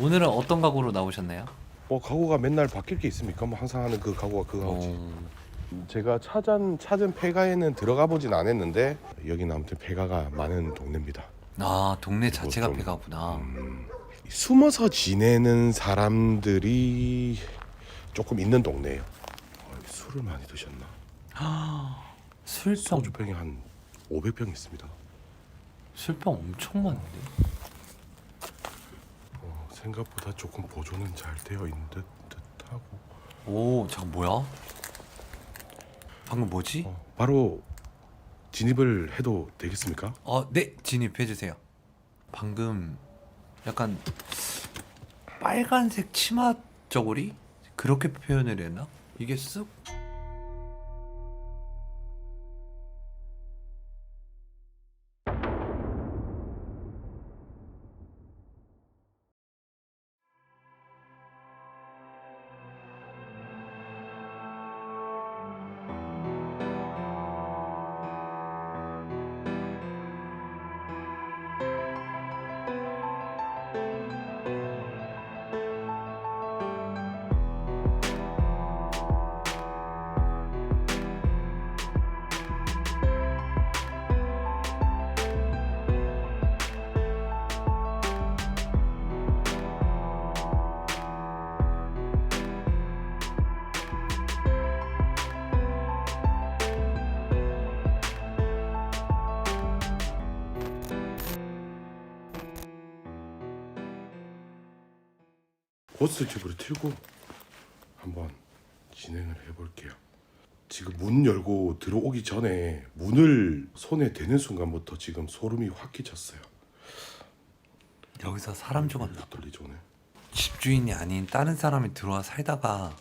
오늘은 어떤 각오로 나오셨나요? 뭐 가구가 맨날 바뀔 게 있습니까? 뭐 항상 하는 그 가구가 그거지. 어, 제가 찾은 찾은 폐가에는 들어가 보진 않았는데 여기는 아무튼 폐가가 많은 동네입니다. 아 동네 자체가 좀- 배가구나. 음, 숨어서 지내는 사람들이 조금 있는 동네예요. 어, 술을 많이 드셨나? 술병 소주병이 한 500병 있습니다. 술병 엄청 많은데. 어, 생각보다 조금 보존은 잘 되어 있는 듯 듯하고. 오 잠깐 뭐야? 방금 뭐지? 어, 바로 진입을 해도 되겠습니까? 어, 네 진입해 주세요. 방금 약간 빨간색 치마 저고리 그렇게 표현을 했나? 이게 쓱 고스집으로 틀고 한번 진행을 해볼게요. 지금 문 열고 들어오기 전에 문을 손에 대는 순간부터 지금 소름이 확 끼쳤어요. 여기서 사람 죽었나? 봐. 떨리죠 오늘. 집주인이 아닌 다른 사람이 들어와 살다가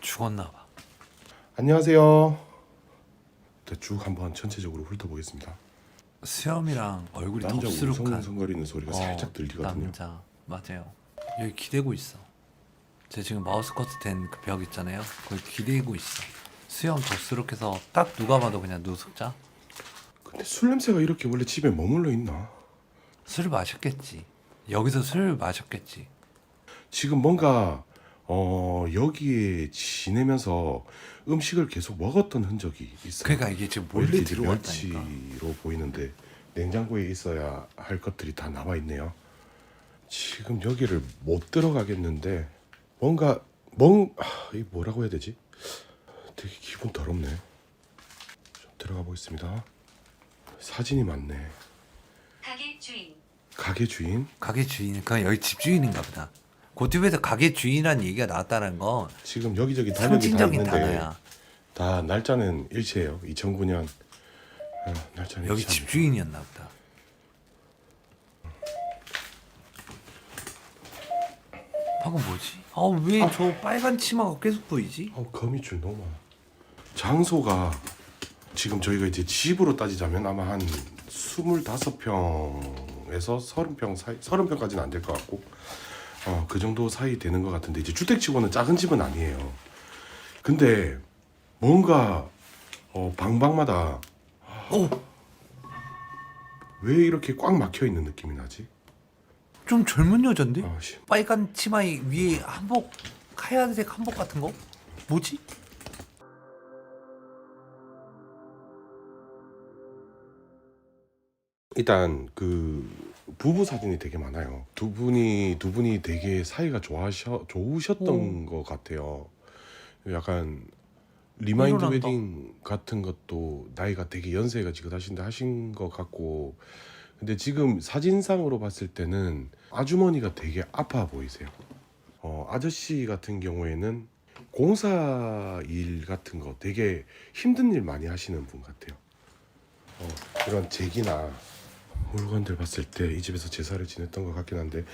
죽었나 봐. 안녕하세요. 일단 쭉 한번 전체적으로 훑어보겠습니다. 수염이랑 얼굴이 남자 덥수룩한 웅성웅성거리는 소리가 어, 살짝 들리거든요. 남자 맞아요. 여기 기대고 있어. 제 지금 마우스 커트 된 그 벽 있잖아요. 거기 기대고 있어. 수염 덥수룩해서 딱 누가 봐도 그냥 노숙자. 근데 술 냄새가 이렇게 원래 집에 머물러 있나? 술을 마셨겠지. 여기서 술 마셨겠지. 지금 뭔가 어 여기에 지내면서 음식을 계속 먹었던 흔적이 있어요. 그러니까 이게 지금 몰래 멸치, 들어왔다니까. 멸치로 보이는데 냉장고에 있어야 할 것들이 다 남아 있네요. 지금 여기를 못 들어가겠는데 뭔가 멍 아, 이 뭐라고 해야 되지? 되게 기분 더럽네. 좀 들어가 보겠습니다. 사진이 많네. 가게 주인 가게 주인 가게 주인, 그냥 여기 집 주인인가 보다. 고튜브에서 가게 주인이라는 얘기가 나왔다는 건 지금 여기저기 달력이 다 상징적인 있는데 단어야. 다 날짜는 일치예요. 2009년 어, 날짜는 여기 일치합니다. 집 주인이었나 보다. 방금 뭐지? 아왜 저 빨간 치마가 계속 보이지? 어, 거미줄 너무 많아. 장소가 지금 저희가 이제 집으로 따지자면 아마 한 25평에서 30평 사이, 30평까지는 안 될 것 같고, 어, 그 정도 사이 되는 것 같은데, 이제 주택치고는 작은 집은 아니에요. 근데 뭔가, 어, 방방마다 오, 왜 이렇게 꽉 막혀 있는 느낌이 나지? 좀 젊은 여잔데? 아, 씨. 빨간 치마에 위에 한복 하얀색 한복 같은 거? 뭐지? 일단 그 부부 사진이 되게 많아요. 두 분이 두 분이 되게 사이가 좋아하셔 좋으셨던 오. 것 같아요. 약간 리마인드. 웨딩 같은 것도 나이가 되게 연세가 지긋하신데 하신 것 같고 근데 지금 사진상으로 봤을 때는 아주머니가 되게 아파 보이세요. 어, 아저씨 같은 경우에는 공사 일 같은 거 되게 힘든 일 많이 하시는 분 같아요. 어, 그런 제기나 물건들 봤을 때 이 집에서 제사를 지냈던 것 같긴 한데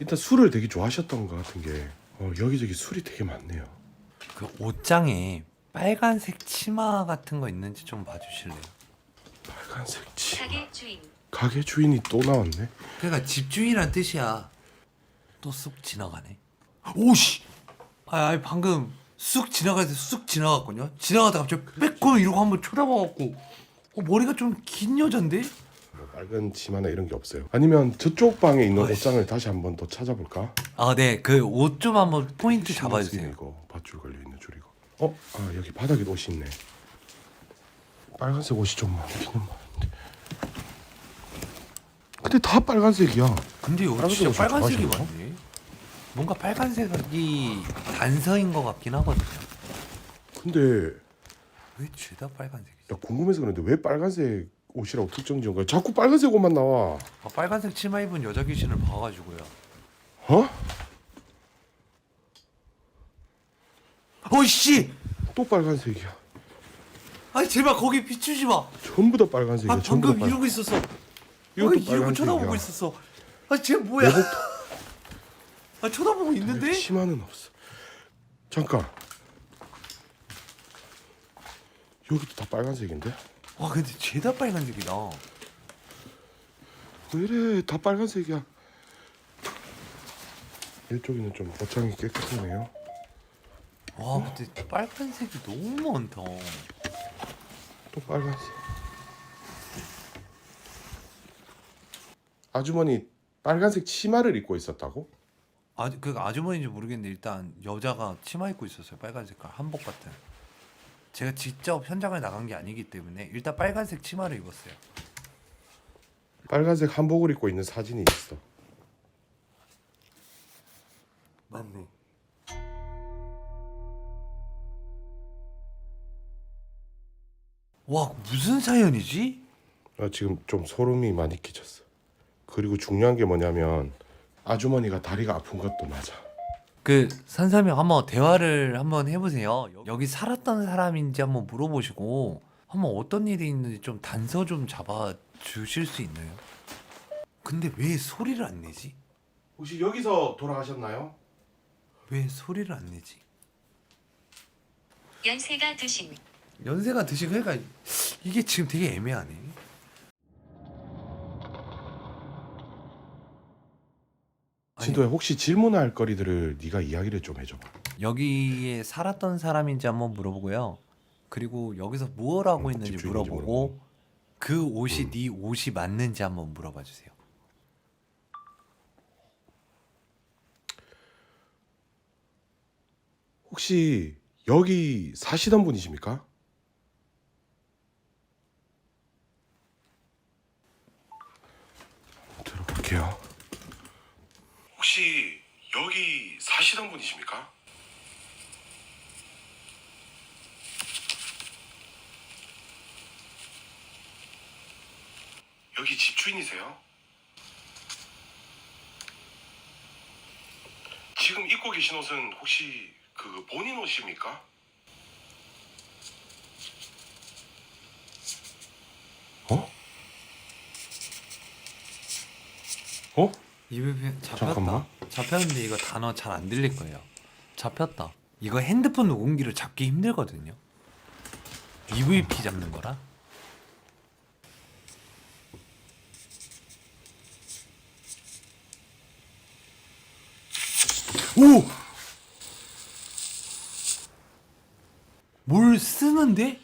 일단 술을 되게 좋아하셨던 것 같은 게 어, 여기저기 술이 되게 많네요. 그 옷장에 빨간색 치마 같은 거 있는지 좀 봐주실래요? 빨간색 치 가게 주인 가게 주인이 또 나왔네. 그러니까 집주인이란 뜻이야. 또 쑥 지나가네. 오씨. 아, 아니 방금 쑥 지나갈 때쑥 지나갔거든요. 지나가다 갑자기 빼꼼 이러고 한번 쳐다봐갖고 어, 머리가 좀 긴 여잔데? 뭐 빨간 치마나 이런 게 없어요. 아니면 저쪽 방에 있는 어이씨. 옷장을 다시 한번 더 찾아볼까? 아, 네. 그 옷 좀 한번 포인트 신경 잡아주세요. 이거 밧줄 걸려 있는 줄이고. 어? 아 여기 바닥에 옷이 있네. 빨간색 옷이 좀 많기는 많은데. 근데 다 빨간색이야. 근데 여기 빨간색 진짜 빨간색이 좋아하시나? 많네. 뭔가 빨간색이 단서인 것 같긴 하거든요. 근데 왜 죄다 빨간색이지? 나 궁금해서 그런데 왜 빨간색 옷이라고 특정 지은 거야? 자꾸 빨간색 옷만 나와. 아, 빨간색 치마 입은 여자 귀신을 봐가지고요. 어? 어이씨! 또 빨간색이야. 아니 제발 거기 비추지 마. 전부 다 빨간색이야. 아 전부 방금 다 빨. 이러고 있었어. 이것도 아, 이러고 빨간색이야. 쳐다보고 있었어. 아 쟤 뭐야? 내복도 아 쳐다보고 있는데? 치마는 없어. 잠깐. 여기도 다 빨간색인데? 와 근데 죄다 빨간색이다. 왜 이래? 다 빨간색이야. 이쪽에는 좀 옷장이 깨끗하네요. 와 근데 빨간색이 너무 많다. 또 빨간색. 아주머니 빨간색 치마를 입고 있었다고? 아그 아주머니인지 모르겠는데 일단 여자가 치마 입고 있었어요. 빨간 색깔 한복 같은. 제가 직접 현장을 나간 게 아니기 때문에 일단 빨간색 치마를 입었어요. 빨간색 한복을 입고 있는 사진이 있어. 맞네. 와 무슨 사연이지? 나 지금 좀 소름이 많이 끼쳤어. 그리고 중요한 게 뭐냐면 아주머니가 다리가 아픈 것도 맞아. 그 산삼형 한번 대화를 한번 해보세요. 여기 살았던 사람인지 한번 물어보시고 한번 어떤 일이 있는지 좀 단서 좀 잡아 주실 수 있나요? 근데 왜 소리를 안 내지? 혹시 여기서 돌아가셨나요? 왜 소리를 안 내지? 연세가 드신 연세가 드시고 그러니까 이게 지금 되게 애매하네. 아니, 진도야 혹시 질문할 거리들을 네가 이야기를 좀 해줘봐. 여기에 살았던 사람인지 한번 물어보고요. 그리고 여기서 뭘 하고 음, 있는지 집주인인지 물어보고 물어보고. 그 옷이 음. 네 옷이 맞는지 한번 물어봐 주세요. 혹시 여기 사시던 분이십니까? 들어볼게요. 혹시 여기 사시던 분이십니까? 여기 집주인이세요? 지금 입고 계신 옷은 혹시 그 본인 옷입니까? 잡혔다. 잠깐만. 잡혔는데 이거 단어 잘 안 들릴 거예요. 잡혔다. 이거 핸드폰 녹음기로 잡기 힘들거든요. EVP 잡는 거라. 오! 뭘 쓰는데?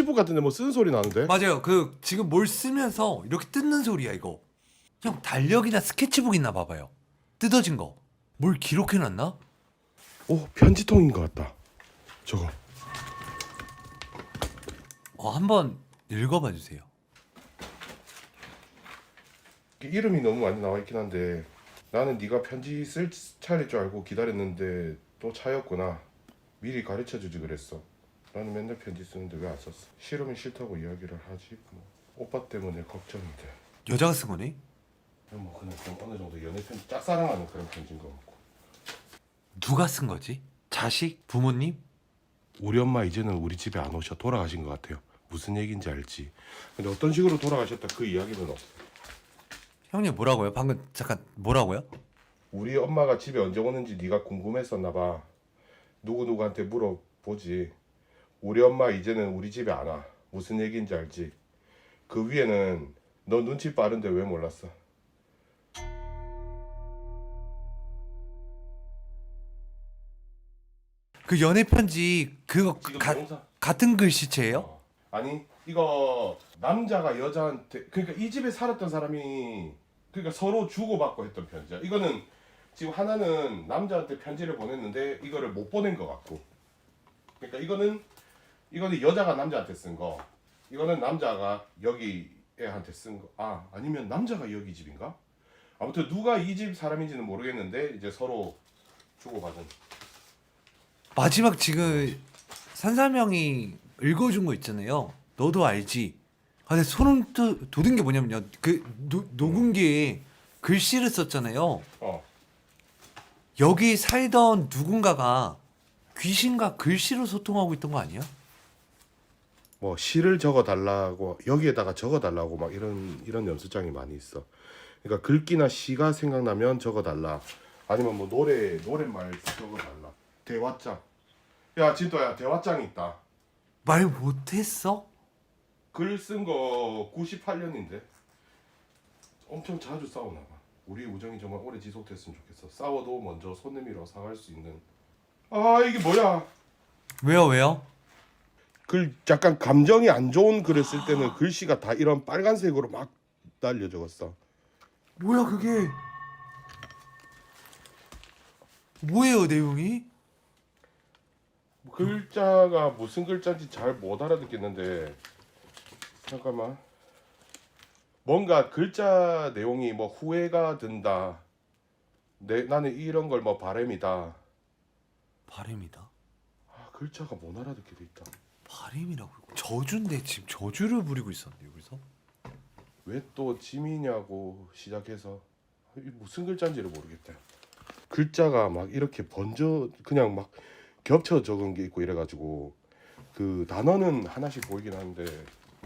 스케치북 같은데 뭐 쓰는 소리 나는데? 맞아요. 그 지금 뭘 쓰면서 이렇게 뜯는 소리야 이거. 형 달력이나 스케치북 있나 봐봐요. 뜯어진 거. 뭘 기록해놨나? 오 편지통인 것 같다. 저거. 어 한번 읽어봐 주세요. 이름이 너무 많이 나와 있긴 한데 나는 네가 편지 쓸 차일 줄 알고 기다렸는데 또 차였구나. 미리 가르쳐 주지 그랬어. 나는 맨날 편지 쓰는데 왜 안 썼어? 싫으면 싫다고 이야기를 하지. 뭐 오빠 때문에 걱정이 돼. 여자가 쓴 거네? 뭐 그냥 좀 어느 정도 연애 편지 짝사랑하는 그런 편지인 것 같고. 누가 쓴 거지? 자식? 부모님? 우리 엄마 이제는 우리 집에 안 오셔 돌아가신 것 같아요. 무슨 얘기인지 알지. 근데 어떤 식으로 돌아가셨다 그 이야기는 없어. 형님 뭐라고요? 방금 잠깐 뭐라고요? 우리 엄마가 집에 언제 오는지 네가 궁금했었나 봐. 누구 누구한테 물어보지. 우리 엄마 이제는 우리 집에 안 와. 무슨 얘기인지 알지? 그 위에는 너 눈치 빠른데 왜 몰랐어? 그 연애 편지 그거 지금 가, 같은 글씨체예요? 어. 아니 이거 남자가 여자한테 그러니까 이 집에 살았던 사람이 그러니까 서로 주고받고 했던 편지야. 이거는 지금 하나는 남자한테 편지를 보냈는데 이거를 못 보낸 것 같고. 그러니까 이거는 이거는 여자가 남자한테 쓴 거. 이거는 남자가 여기 애한테 쓴 거. 아 아니면 남자가 여기 집인가? 아무튼 누가 이 집 사람인지는 모르겠는데 이제 서로 주고받은. 마지막 지금 산사명이 읽어준 거 있잖아요. 너도 알지? 아, 근데 소름 돋- 돋은 게 뭐냐면요. 그 노, 게 글씨를 썼잖아요. 어. 여기 살던 누군가가 귀신과 글씨로 소통하고 있던 거 아니야? 뭐 시를 적어 달라고 여기에다가 적어 달라고 막 이런 이런 연습장이 많이 있어. 그러니까 글귀나 시가 생각나면 적어 달라. 아니면 뭐 노래 노랫말 적어 달라. 대화장. 야 진도야 대화장이 있다. 말 못했어? 글 쓴 거 98년인데 엄청 자주 싸우나 봐. 우리 우정이 정말 오래 지속됐으면 좋겠어. 싸워도 먼저 손 내밀어 사갈 수 있는. 아 이게 뭐야? 왜요, 왜요? 글 약간 감정이 안 좋은 글을 쓸 때는 글씨가 다 이런 빨간색으로 막 날려 적었어. 뭐야 그게? 뭐예요 내용이? 글자가 무슨 글자인지 잘 못 알아듣겠는데 잠깐만 뭔가 글자 내용이 뭐 후회가 든다 내 나는 이런 걸 뭐 바램이다 바램이다. 아 글자가 못 알아듣게 돼 있다 바램이라고 저주인데 지금 저주를 부리고 있었는데 여기서? 왜 또 짐이냐고 시작해서 이 무슨 글자인지를 모르겠다 글자가 막 이렇게 번져 그냥 막 겹쳐 적은 게 있고 이래가지고 그 단어는 하나씩 보이긴 하는데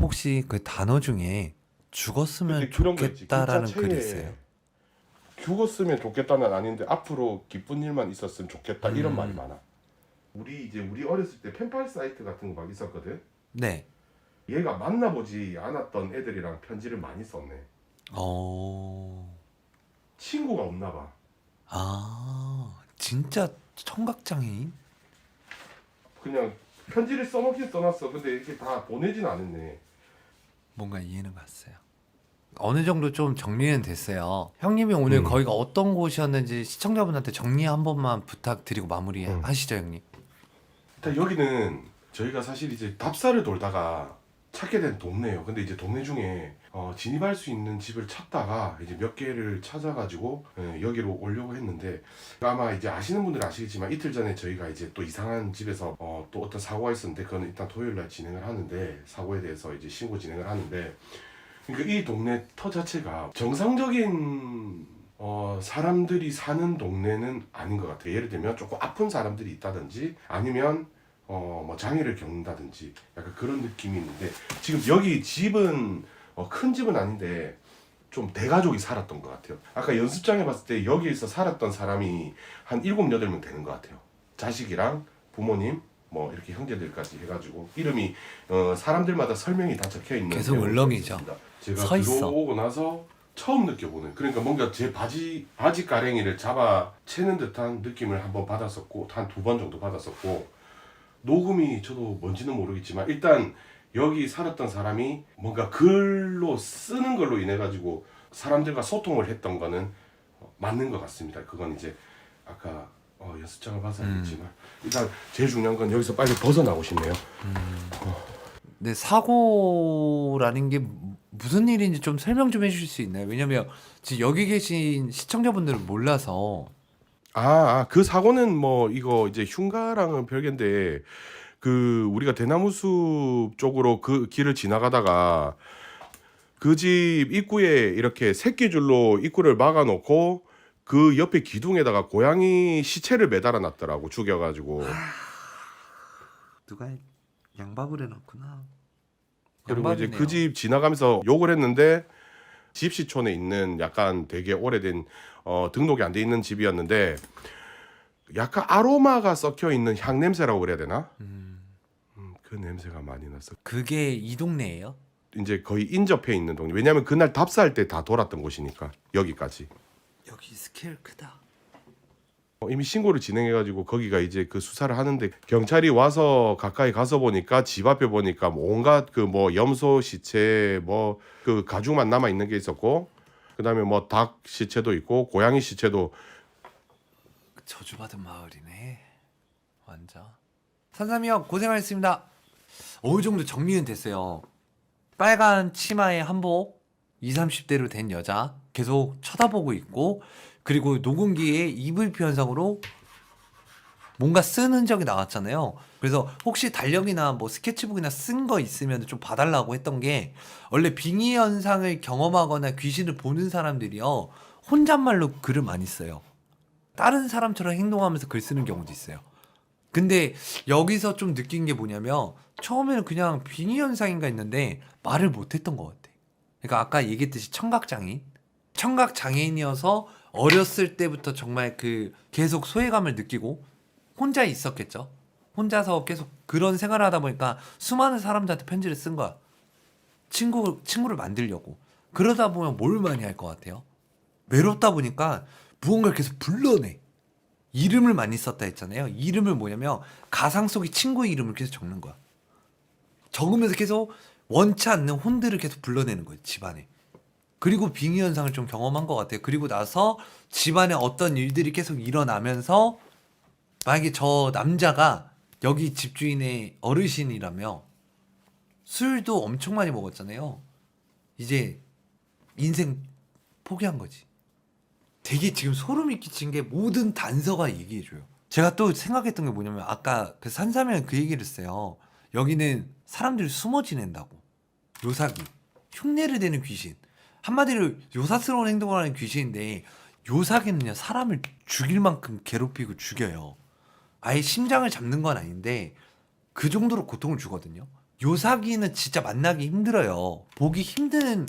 혹시 그 단어 중에 죽었으면 근데 그런 거 있지. 좋겠다라는 글자체에 글이 있어요? 죽었으면 좋겠다는 아닌데 앞으로 기쁜 일만 있었으면 좋겠다 이런 음. 말이 많아. 우리 이제 우리 어렸을 때 펜팔 사이트 같은 거 막 있었거든. 네. 얘가 만나보지 않았던 애들이랑 편지를 많이 썼네. 어. 친구가 없나 봐. 아 진짜 청각장애인? 그냥 편지를 써놓긴 써놨어. 근데 이렇게 다 보내진 않았네. 뭔가 이해는 갔어요. 어느 정도 좀 정리는 됐어요. 형님이 오늘 음. 거기가 어떤 곳이었는지 시청자분한테 정리 한 번만 부탁드리고 마무리 음. 하시죠, 형님. 일단 여기는 저희가 사실 이제 답사를 돌다가 찾게 된 동네예요. 근데 이제 동네 중에 어, 진입할 수 있는 집을 찾다가 이제 몇 개를 찾아가지고 예, 여기로 오려고 했는데 아마 이제 아시는 분들은 아시겠지만 이틀 전에 저희가 이제 또 이상한 집에서 어, 또 어떤 사고가 있었는데 그거는 일단 토요일 날 진행을 하는데 사고에 대해서 이제 신고 진행을 하는데 그러니까 이 동네 터 자체가 정상적인 어, 사람들이 사는 동네는 아닌 것 같아요. 예를 들면 조금 아픈 사람들이 있다든지 아니면 어, 뭐 장애를 겪는다든지 약간 그런 느낌이 있는데 지금 여기 집은 어, 큰 집은 아닌데 좀 대가족이 살았던 것 같아요. 아까 연습장에 봤을 때 여기에서 살았던 사람이 한 일곱 여덟 명 되는 것 같아요. 자식이랑 부모님 뭐 이렇게 형제들까지 해가지고 이름이 어, 사람들마다 설명이 다 적혀 있는 계속 울렁이죠. 제가 서 있어. 들어오고 나서 처음 느껴보는 그러니까 뭔가 제 바지 바지 가랭이를 잡아 채는 듯한 느낌을 한번 받았었고 한 두 번 정도 받았었고 녹음이 저도 뭔지는 모르겠지만 일단 여기 살았던 사람이 뭔가 글로 쓰는 걸로 인해 가지고 사람들과 소통을 했던 거는 맞는 것 같습니다. 그건 이제 아까 어, 연습장을 봐서 음. 알겠지만 일단 제일 중요한 건 여기서 빨리 벗어나고 싶네요. 네, 사고라는 게 무- 무슨 일인지 좀 설명 좀 해주실 수 있나요? 왜냐면 지금 여기 계신 시청자분들은 몰라서 아, 아, 그 사고는 뭐 이거 이제 흉가랑은 별개인데 그 우리가 대나무 숲 쪽으로 그 길을 지나가다가 그 집 입구에 이렇게 새끼줄로 입구를 막아놓고 그 옆에 기둥에다가 고양이 시체를 매달아 놨더라고 죽여가지고 누가 양박을 해놨구나. 그리고 이제. 그 집 지나가면서 욕을 했는데 집시촌에 있는 약간 되게 오래된 어, 등록이 안 돼 있는 집이었는데 약간 아로마가 섞여 있는 향 냄새라고 그래야 되나? 음, 음, 그그 냄새가 많이 났어. 그게 이 동네예요? 이제 거의 인접해 있는 동네. 왜냐하면 그날 답사할 때 다 돌았던 곳이니까 여기까지. 여기 스케일 크다. 어, 이미 신고를 진행해가지고 거기가 이제 그 수사를 하는데 경찰이 와서 가까이 가서 보니까 집 앞에 보니까 뭐 온갖 그 뭐 염소 시체 뭐 그 가죽만 남아 있는 게 있었고 그다음에 뭐 닭 시체도 있고 고양이 시체도 저주받은 마을이네. 완전. 산삼이 형 고생하셨습니다. 어느 정도 정리는 됐어요. 빨간 치마에 한복, 20, 30대로 된 여자 계속 쳐다보고 있고 그리고 녹음기에 EVP 현상으로 뭔가 쓴 흔적이 나왔잖아요. 그래서 혹시 달력이나 뭐 스케치북이나 쓴 거 있으면 좀 봐달라고 했던 게 원래 빙의 현상을 경험하거나 귀신을 보는 사람들이요 혼잣말로 글을 많이 써요. 다른 사람처럼 행동하면서 글 쓰는 경우도 있어요. 근데 여기서 좀 느낀 게 뭐냐면 처음에는 그냥 빙의 현상인가 했는데 말을 못했던 것 같아. 그러니까 아까 얘기했듯이 청각 장애인, 청각 장애인이어서 어렸을 때부터 정말 그 계속 소외감을 느끼고 혼자 있었겠죠. 혼자서 계속 그런 생활을 하다 보니까 수많은 사람들한테 편지를 쓴 거야. 친구 친구를 만들려고. 그러다 보면 뭘 많이 할 것 같아요? 외롭다 보니까 무언가를 계속 불러내. 이름을 많이 썼다 했잖아요. 이름을 뭐냐면 가상 속의 친구의 이름을 계속 적는 거야. 적으면서 계속 원치 않는 혼들을 계속 불러내는 거예요. 집안에. 그리고 빙의 현상을 좀 경험한 것 같아요. 그리고 나서 집안에 어떤 일들이 계속 일어나면서 만약에 저 남자가 여기 집주인의 어르신이라며 술도 엄청 많이 먹었잖아요. 이제 인생 포기한 거지. 되게 지금 소름이 끼친 게 모든 단서가 얘기해줘요. 제가 또 생각했던 게 뭐냐면 아까 그 산사면 그 얘기를 했어요. 여기는 사람들이 숨어 지낸다고. 요사기. 흉내를 내는 귀신. 한마디로 요사스러운 행동을 하는 귀신인데 요사기는요 사람을 죽일 만큼 괴롭히고 죽여요. 아예 심장을 잡는 건 아닌데 그 정도로 고통을 주거든요. 요사기는 진짜 만나기 힘들어요. 보기 힘든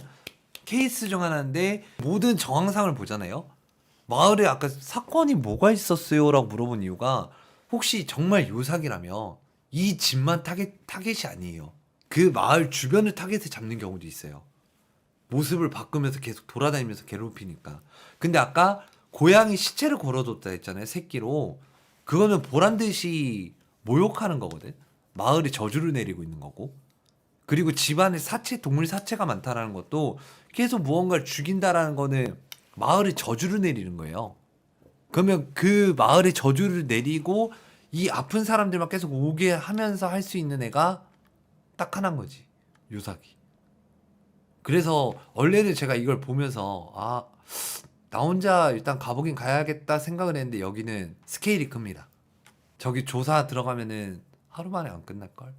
케이스 중 하나인데 모든 정황상을 보잖아요. 마을에 아까 사건이 뭐가 있었어요라고 물어본 이유가 혹시 정말 요사기라면 이 집만 타겟 타겟이 아니에요. 그 마을 주변을 타겟에 잡는 경우도 있어요. 모습을 바꾸면서 계속 돌아다니면서 괴롭히니까. 근데 아까 고양이 시체를 걸어뒀다 했잖아요. 새끼로. 그거는 보란 듯이 모욕하는 거거든. 마을에 저주를 내리고 있는 거고. 그리고 집안에 사체, 동물 사체가 많다라는 것도 계속 무언가를 죽인다라는 거는 마을에 저주를 내리는 거예요. 그러면 그 마을에 저주를 내리고 이 아픈 사람들만 계속 오게 하면서 할 수 있는 애가 딱 하나인 거지. 요사기. 그래서 원래는 제가 이걸 보면서 아, 나 혼자 일단 가보긴 가야겠다 생각을 했는데 여기는 스케일이 큽니다. 저기 조사 들어가면은 하루 만에 안 끝날 걸?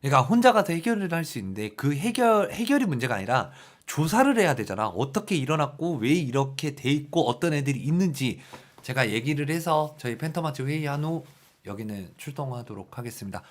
그러니까 혼자 가서 해결을 할 수 있는데 그 해결 해결이 문제가 아니라 조사를 해야 되잖아. 어떻게 일어났고 왜 이렇게 돼 있고 어떤 애들이 있는지 제가 얘기를 해서 저희 팬텀마치 회의한 후 여기는 출동하도록 하겠습니다.